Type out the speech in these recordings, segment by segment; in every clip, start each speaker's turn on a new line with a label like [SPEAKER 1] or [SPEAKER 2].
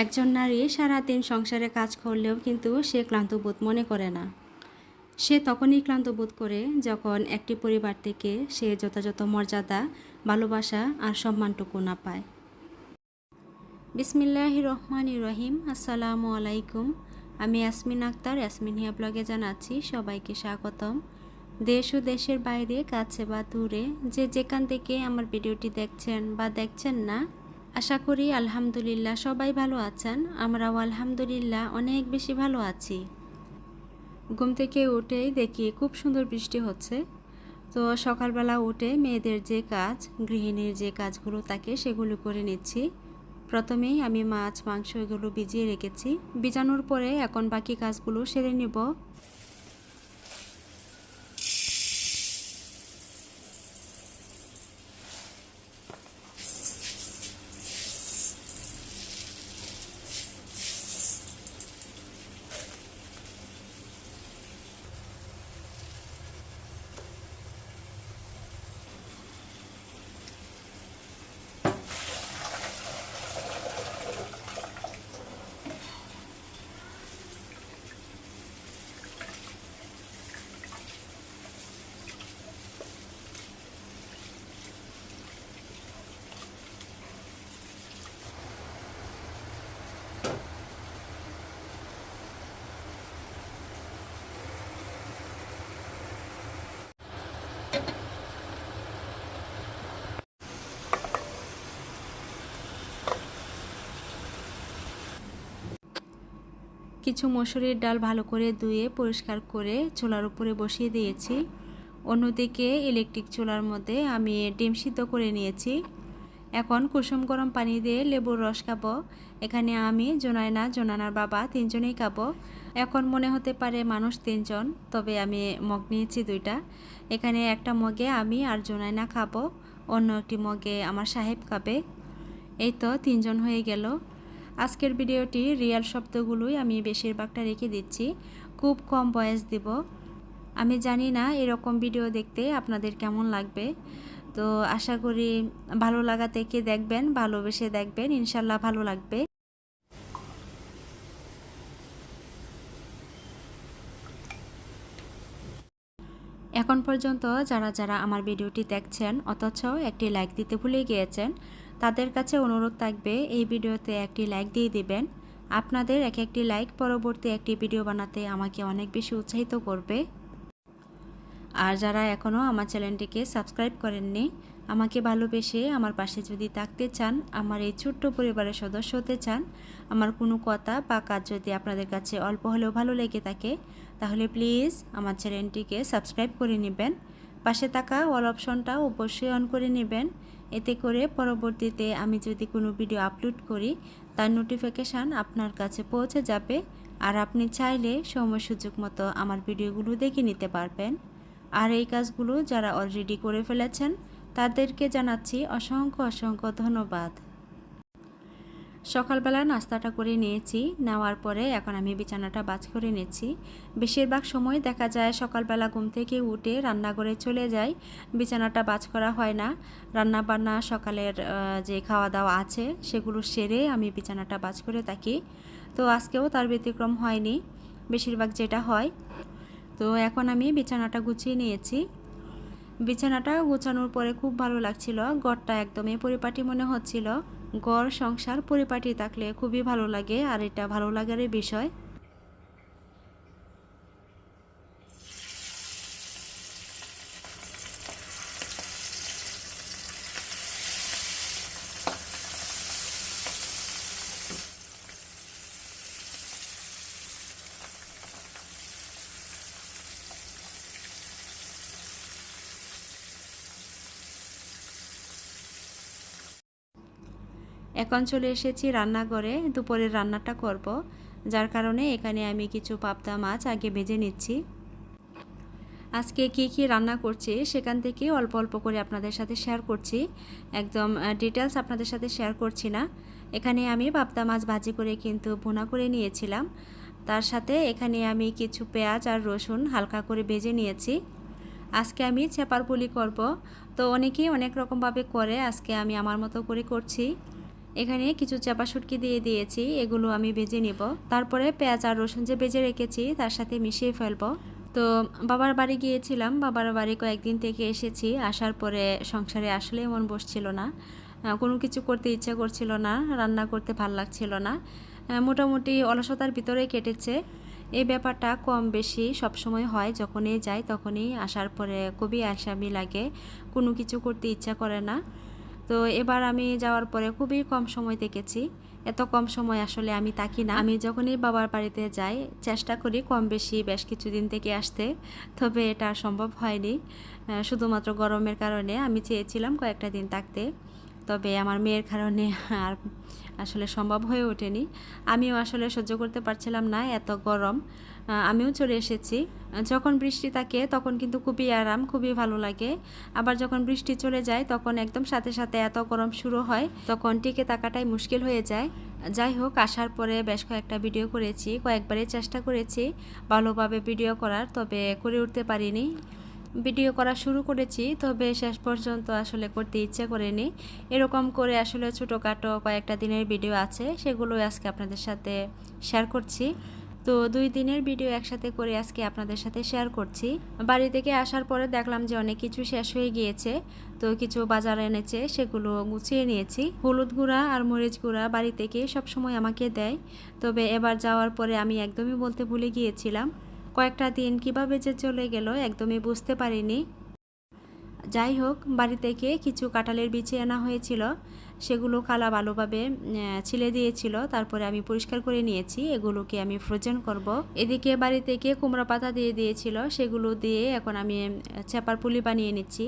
[SPEAKER 1] একজন নারী সারাদিন সংসারে কাজ করলেও কিন্তু সে ক্লান্ত বোধ মনে করে না। সে তখনই ক্লান্ত বোধ করে যখন একটি পরিবার থেকে সে যথাযথ মর্যাদা, ভালোবাসা আর সম্মানটুকু না পায়। বিসমিল্লাহ রহমান রহিম। আসসালামু আলাইকুম। আমি ইয়াসমিন আক্তার। ইয়াসমিন হিয়া ব্লগে জানাচ্ছি সবাইকে স্বাগতম। দেশ ও দেশের বাইরে, কাছে বা দূরে, যে যেখান থেকে আমার ভিডিওটি দেখছেন বা দেখছেন না আশা করি আলহামদুলিল্লাহ সবাই ভালো আছেন। আমরাও আলহামদুলিল্লাহ অনেক বেশি ভালো আছি। ঘুম থেকে উঠেই দেখি খুব সুন্দর বৃষ্টি হচ্ছে। তো সকালবেলা উঠে মেয়েদের যে কাজ, গৃহিণীর যে কাজগুলো থাকে সেগুলো করে নিচ্ছি। প্রথমেই আমি মাছ, মাংস এগুলো ভিজিয়ে রেখেছি। ভিজানোর পরে এখন বাকি কাজগুলো সেরে নেব। কিছু মসুরির ডাল ভালো করে ধুয়ে পরিষ্কার করে চুলার উপরে বসিয়ে দিয়েছি। অন্যদিকে ইলেকট্রিক চুলার মধ্যে আমি ডিম সিদ্ধ করে নিয়েছি। এখন কুসুম গরম পানি দিয়ে লেবুর রস খাব। এখানে আমি জোনায়না, জোনানার বাবা তিনজনেই খাব। এখন মনে হতে পারে মানুষ তিনজন, তবে আমি মগ নিয়েছি দুইটা। এখানে একটা মগে আমি আর জোনায়না খাব, অন্য একটি মগে আমার সাহেব খাবে। এই তো তিনজন হয়ে গেল। আজকের ভিডিওটি রিয়াল শব্দগুলোই আমি বেশিরভাগটা রেখে দিচ্ছি। খুব কম বয়স দিব। আমি জানি না এরকম ভিডিও দেখতে আপনাদের কেমন লাগবে। তো আশা করি ভালো লাগা থেকে দেখবেন, ভালোবেসে দেখবেন। ইনশাল্লাহ ভালো লাগবে। এখন পর্যন্ত যারা যারা আমার ভিডিওটি দেখছেন, অথচ একটি লাইক দিতে ভুলে গিয়েছেন তাদের কাছে অনুরোধ থাকবে, এই ভিডিওতে একটি লাইক দিয়ে দিবেন। আপনাদের এক একটি লাইক পরবর্তী একটি ভিডিও বানাতে আমাকে অনেক বেশি উৎসাহিত করবে। আর যারা এখনও আমার চ্যানেলটিকে সাবস্ক্রাইব করেননি, আমাকে ভালোবেসে আমার পাশে যদি থাকতে চান, আমার এই ছোট্ট পরিবারের সদস্য হতে চান, আমার কোনো কথা বা কাজ যদি আপনাদের কাছে অল্প হলেও ভালো লেগে থাকে, তাহলে প্লিজ আমার চ্যানেলটিকে সাবস্ক্রাইব করে নেবেন। পাশে থাকা অল অপশনটা অবশ্যই অন করে নেবেন। এতে করে পরবর্তীতে আমি যদি কোনো ভিডিও আপলোড করি, তার নোটিফিকেশান আপনার কাছে পৌঁছে যাবে। আর আপনি চাইলে সময় সুযোগ মতো আমার ভিডিওগুলো দেখে নিতে পারবেন। আর এই কাজগুলো যারা অলরেডি করে ফেলেছেন, তাদেরকে জানাচ্ছি অসংখ্য অসংখ্য ধন্যবাদ। সকালবেলা নাস্তাটা করে নিয়েছি, নেওয়ার পরে এখন আমি বিছানাটা বাজ করে নিয়েছি বেশিরভাগ সময় দেখা যায় সকালবেলা ঘুম থেকে উঠে রান্নাঘরে চলে যাই, বিছানাটা বাজ করা হয় না। রান্না বান্না সকালের যে খাওয়া দাওয়া আছে, সেগুলো সেরে আমি বিছানাটা বাজ করে থাকি। তো আজকেও তার ব্যতিক্রম হয়নি, বেশিরভাগ যেটা হয়। তো এখন আমি বিছানাটা গুছিয়ে নিয়েছি। বিছানাটা গোছানোর পরে খুব ভালো লাগছিল, ঘরটা একদমই পরিপাটি মনে হচ্ছিল। ঘর সংসার পরিপাটি থাকলে খুবই ভালো লাগে আর এটা ভালো লাগারই বিষয়। এখন চলে এসেছি রান্নাঘরে, দুপুরের রান্নাটা করব। যার কারণে এখানে আমি কিছু পাবদা মাছ আগে ভেজে নিচ্ছি। আজকে কি কি রান্না করছি সেখান থেকে অল্প অল্প করে আপনাদের সাথে শেয়ার করছি। একদম ডিটেলস আপনাদের সাথে শেয়ার করছি না। এখানে আমি পাবদা মাছ ভাজি করে কিন্তু ভুনা করে নিয়েছিলাম। তার সাথে এখানে আমি কিছু পেঁয়াজ আর রসুন হালকা করে ভেজে নিয়েছি। আজকে আমি চেপার পুলি করব। তো অনেকেই অনেক রকমভাবে করে আজকে আমি আমার মতো করে করছি। এখানে কিছু চাপা শুটকি দিয়ে দিয়েছি, এগুলো আমি ভেজে নিব। তারপরে পেঁয়াজ আর রসুন যে ভেজে রেখেছি, তার সাথে মিশিয়ে ফেলব। তো বাবার বাড়ি গিয়েছিলাম, বাবার বাড়ি কয়েকদিন থেকে এসেছি, আসার পরে সংসারে আসলে মন বসছিল না। কোনো কিছু করতে ইচ্ছা করছিল না, রান্না করতে ভালো লাগছিল না। মোটামুটি অলসতার ভিতরে কেটেছে। এই ব্যাপারটা কম বেশি সবসময় হয়, যখনই যাই তখনই আসার পরে খুবই আসামি লাগে, কোনো কিছু করতে ইচ্ছা করে না। তো এবার আমি যাওয়ার পরে খুবই কম সময় দেখেছি। এত কম সময় আসলে আমি তাকি না। আমি যখনই বাবার বাড়িতে যাই, চেষ্টা করি কম বেশি বেশ কিছুদিন থেকে আসতে, তবে এটা সম্ভব হয়নি। শুধুমাত্র গরমের কারণে আমি চেয়েছিলাম কয়েকটা দিন থাকতে। তবে আমার মেয়ের কারণে আর আসলে সম্ভব হয়ে ওঠেনি। আমিও আসলে সহ্য করতে পারছিলাম না এত গরম। আমিও চলে এসেছি। যখন বৃষ্টি থাকে তখন কিন্তু খুবই আরাম, খুবই ভালো লাগে। আবার যখন বৃষ্টি চলে যায় তখন একদম সাথে সাথে এত গরম শুরু হয়, তখন টিকে থাকাটাই মুশকিল হয়ে যায়। যাই হোক, আসার পরে বেশ কয়েকটা ভিডিও করেছি, কয়েকবারই চেষ্টা করেছি ভালোভাবে ভিডিও করার, তবে করে উঠতে পারিনি। ভিডিও করা শুরু করেছি, তবে শেষ পর্যন্ত আসলে করতে ইচ্ছে করেনি। এরকম করে আসলে ছোটোখাটো কয়েকটা দিনের ভিডিও আছে সেগুলো আজকে আপনাদের সাথে শেয়ার করছি। তো দুই দিনের ভিডিও একসাথে করে আজকে আপনাদের সাথে শেয়ার করছি। বাড়ি থেকে আসার পরে দেখলাম যে অনেক কিছু শেষ হয়ে গিয়েছে, তো কিছু বাজার এনেছে, সেগুলো গুছিয়ে নিয়েছি। হলুদ গুঁড়া আর মরিচ গুঁড়া বাড়ি থেকে সবসময় আমাকে দেয়, তবে এবার যাওয়ার পরে আমি একদমই বলতে ভুলে গিয়েছিলাম। কয়েকটা দিন কীভাবে যে চলে গেল একদমই বুঝতে পারিনি। যাই হোক, বাড়ি থেকে কিছু কাঁঠালের বিচি আনা হয়েছিল। সেগুলো খালা ভালোভাবে ছিলে দিয়েছিল। তারপরে আমি পরিষ্কার করে নিয়েছি। এগুলোকে আমি ফ্রোজেন করব। এদিকে বাড়ি থেকে কুমড়া পাতা দিয়ে দিয়েছিল। সেগুলো দিয়ে এখন আমি চেপার পুলি বানিয়ে নিচ্ছি।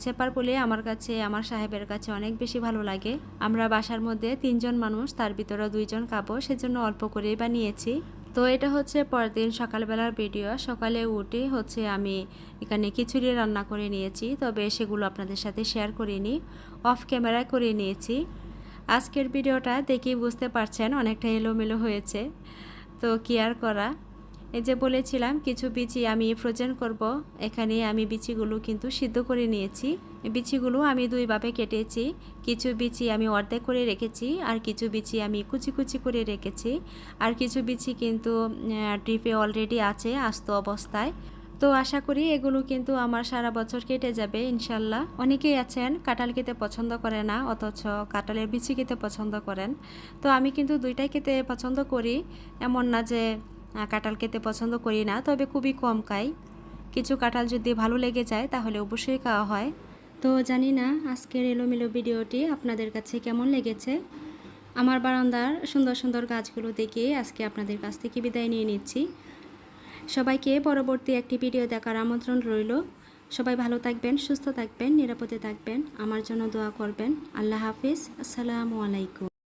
[SPEAKER 1] চেপার পুলি আমার কাছে, আমার সাহেবের কাছে অনেক বেশি ভালো লাগে। আমরা বাসার মধ্যে তিনজন মানুষ, তার ভিতরে দুইজন খাব। সেজন্য অল্প করেই বানিয়েছি। তো এটা হচ্ছে পরের দিন সকালবেলার ভিডিও সকালে উঠে হচ্ছে আমি এখানে খিচুড়ি রান্না করে নিয়েছি, তবে সেগুলো আপনাদের সাথে শেয়ার করিনি অফ ক্যামেরায় করে নিয়েছি। আজকের ভিডিওটা দেখেই বুঝতে পারছেন অনেকটা এলোমেলো হয়েছে। তো কি আর করা? এই যে বলেছিলাম, কিছু বিচি আমি ফ্রোজেন করব। এখানে আমি বিচিগুলো কিন্তু সিদ্ধ করে নিয়েছি। বিচিগুলো আমি দুইভাবে কেটেছি। কিছু বিচি আমি অর্ধেক করে রেখেছি আর কিছু বিচি আমি কুচি কুচি করে রেখেছি। আর কিছু বিচি কিন্তু ড্রিপে অলরেডি আছে আস্ত অবস্থায়। তো আশা করি এগুলো কিন্তু আমার সারা বছর কেটে যাবে, ইনশাল্লাহ। অনেকেই আছেন, কাঁঠাল খেতে পছন্দ করে না, অথচ কাঁঠালের বিচি খেতে পছন্দ করেন। তো আমি কিন্তু দুইটাই খেতে পছন্দ করি, এমন না যে কাঁঠাল খেতে পছন্দ করি না, তবে খুবই কম খাই। কিছু কাঁঠাল যদি ভালো লেগে যায়, তাহলে অবশ্যই খাওয়া হয়। তো জানি না আজকের এলোমেলো ভিডিওটি আপনাদের কাছে কেমন লেগেছে। আমার বারান্দার সুন্দর সুন্দর গাছগুলো দেখে আজকে আপনাদের কাছ থেকে বিদায় নিয়ে নিচ্ছি। সবাইকে পরবর্তী একটি ভিডিও দেখার আমন্ত্রণ রইল। সবাই ভালো থাকবেন, সুস্থ থাকবেন, নিরাপদে থাকবেন। আমার জন্য দোয়া করবেন। আল্লাহ হাফিজ। আসসালামু আলাইকুম।